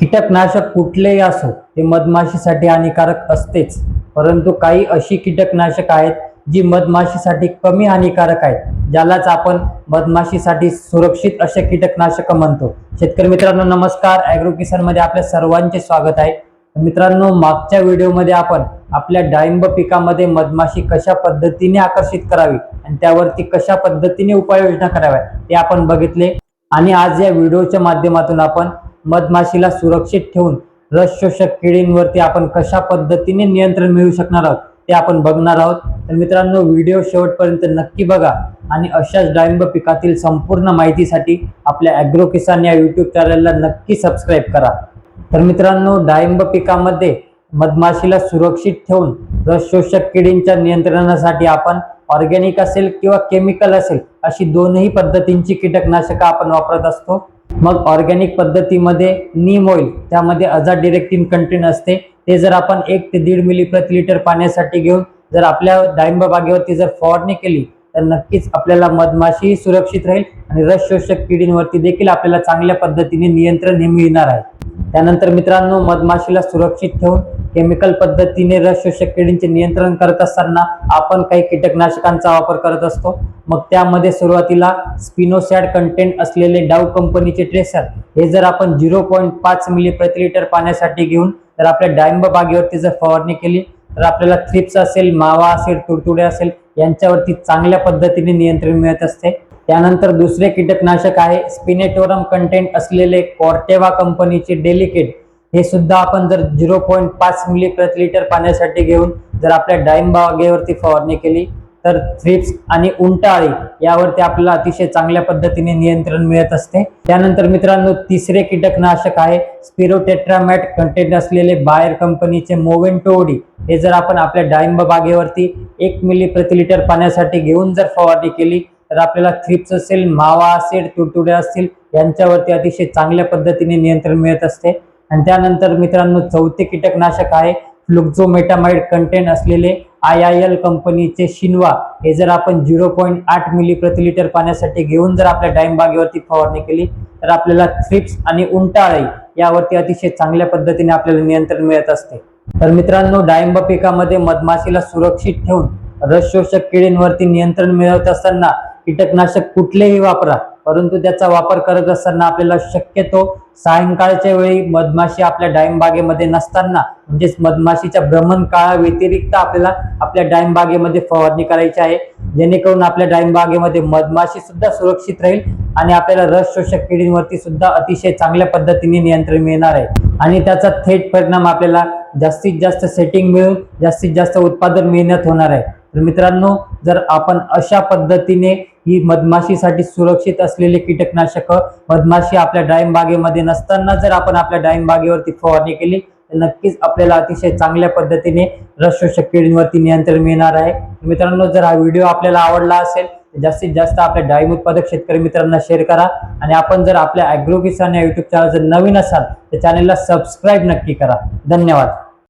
कीटकनाशक कुठलेही असो ते मधमाशीसाठी हानिकारक असतेच. परंतु काही अशी कीटकनाशक आहेत जी मधमाशीसाठी कमी हानिकारक आहेत ज्यालाच आपण मधमाशीसाठी सुरक्षित असे कीटकनाशक म्हणतो. शेतकरी मित्रांनो नमस्कार. ॲग्रो किसानमध्ये आपल्या सर्वांचे स्वागत आहे. मित्रांनो मागच्या व्हिडिओमध्ये आपण आपल्या डाळिंब पिकामध्ये मधमाशी कशा पद्धतीने आकर्षित करावी आणि त्यावरती कशा पद्धतीने उपाययोजना कराव्या ते आपण बघितले. आणि आज या व्हिडिओच्या माध्यमातून आपण मधमाशीला सुरक्षित ठेवून रस शोषक किडींवरती आपण कशा पद्धतीने नियंत्रण मिळवू शकणार आहोत ते आपण बघणार आहोत. तर मित्रांनो व्हिडिओ शेवटपर्यंत नक्की बघा आणि अशाच डाळिंब पिकातील संपूर्ण माहितीसाठी आपल्या ॲग्रो किसान या यूट्यूब चॅनलला नक्की सबस्क्राईब करा. तर मित्रांनो डाळिंब पिकामध्ये मधमाशीला सुरक्षित ठेवून रस शोषक किडींच्या नियंत्रणासाठी आपण ऑर्गॅनिक असेल किंवा केमिकल असेल अशी दोनही पद्धतींची कीटकनाशकं आपण वापरत असतो. मग ऑर्गॅनिक पद्धतीमध्ये नीम ऑइल त्यामध्ये अजा डिरेक्टिन कंटेंट असते ते जर आपण एक ते दीड मिली प्रति लिटर पाण्यासाठी घेऊन जर आपल्या डाळिंब बागेवरती जर फवारणी केली तर नक्कीच आपल्याला मधमाशी सुरक्षित राहील आणि रस शोषक किडींवरती देखील आपल्याला चांगल्या पद्धतीने नियंत्रण हे मिळणार आहे. त्यानंतर मित्रांनो मधमाशीला सुरक्षित ठेवून केमिकल पद्धतीने रस शोषक किडींचे नियंत्रण करत असताना आपण काही कीटकनाशकांचा वापर करत असतो. मग त्यामध्ये सुरुवातीला स्पिनोसॅड कंटेंट असलेले डाव कंपनीचे ट्रेसर हे जर आपण झिरो पॉईंट पाच मिली प्रति लिटर पाण्यासाठी घेऊन जर आपल्या डाळिंब बागेवरती जर फवारणी केली तर आपल्याला थ्रिप्स असेल मावा असेल तुडतुडे असेल यांच्यावरती चांगल्या पद्धतीने नियंत्रण मिळत असते. त्यानंतर दुसरे कीटकनाशक आहे. स्पिनेटोरम कंटेंट असलेले कॉर्टेवा कंपनीचे डेलिकेट हे सुद्धा आपण जर झिरो पॉईंट पाच मिली प्रति लिटर पाण्यासाठी घेऊन जर आपल्या डाळिंब बागेवरती फवारणी केली तर थ्रिप्स आणि उंटाळी यावरती आपल्याला अतिशय चांगल्या पद्धतीने नियंत्रण मिळत असते. त्यानंतर मित्रांनो तिसरे कीटकनाशक आहे. स्पिरोटेट्रामॅट कंटेंट असलेले बायर कंपनीचे मोवेंटोडी हे जर आपण आपल्या डाळिंब बागेवरती एक मिली प्रति लिटर पाण्यासाठी घेऊन जर फवारणी केली तर आपल्याला थ्रिप्स असेल मावा असेल तुडतुडे असतील यांच्यावरती अतिशय चांगल्या पद्धतीने नियंत्रण मिळत असते. आणि त्यानंतर मित्रांनो चौथे कीटकनाशक आहे फ्लुक्झोमेटामाइड कंटेंट असलेले आय आय एल कंपनीचे शिनवा. हे जर आपण झिरो पॉईंट आठ मिली प्रति लिटर पाण्यासाठी घेऊन जर आपल्या डाळिंबागेवरती फवारणी केली तर आपल्याला थ्रिप्स आणि उंटाळी यावरती अतिशय चांगल्या पद्धतीने आपल्याला नियंत्रण मिळत असते. तर मित्रांनो डाळिंब पिकामध्ये मधमाशीला सुरक्षित ठेवून रस शोषक किडींवरती नियंत्रण मिळवत असताना कीटकनाशक कुठलेही वापरा परंतु त्याचा वापर करत असताना आपल्याला शक्यतो सायंकाळच्या वेळी मधमाशी आपल्या डाळिंब बागेमध्ये नसताना म्हणजेच मधमाशीच्या भ्रमण काळा व्यतिरिक्त आपल्याला आपल्या डाळिंब बागेमध्ये फवारणी करायची आहे. जेणेकरून आपल्या डाळिंब बागेमध्ये मधमाशी सुद्धा सुरक्षित राहील आणि आपल्याला रस शोषक किडींवरती सुद्धा अतिशय चांगल्या पद्धतीने नियंत्रण मिळणार आहे. आणि त्याचा थेट परिणाम आपल्याला जास्तीत जास्त सेटिंग मिळून जास्तीत जास्त उत्पादन मिळण्यात होणार आहे. तर मित्रांनो जर आपण अशा पद्धतीने ही मधमाशीसाठी सुरक्षित असलेले कीटकनाशक मधमाशी आपल्या डाळिंबागेमध्ये नसताना जर आपण आपल्या डाळिंबागेवरती फवारणी केली तर नक्कीच आपल्याला अतिशय चांगल्या पद्धतीने रसशोषक किडींवरती नियंत्रण मिळणार आहे. मित्रांनो जर हा व्हिडिओ आपल्याला आवडला असेल तर जास्तीत जास्त आपल्या डाळिंब उत्पादक शेतकरी मित्रांना शेअर करा. आणि आपण जर आपल्या ॲग्रो किसान या युट्यूब चॅनल जर नवीन असाल तर चॅनलला सबस्क्राईब नक्की करा. धन्यवाद.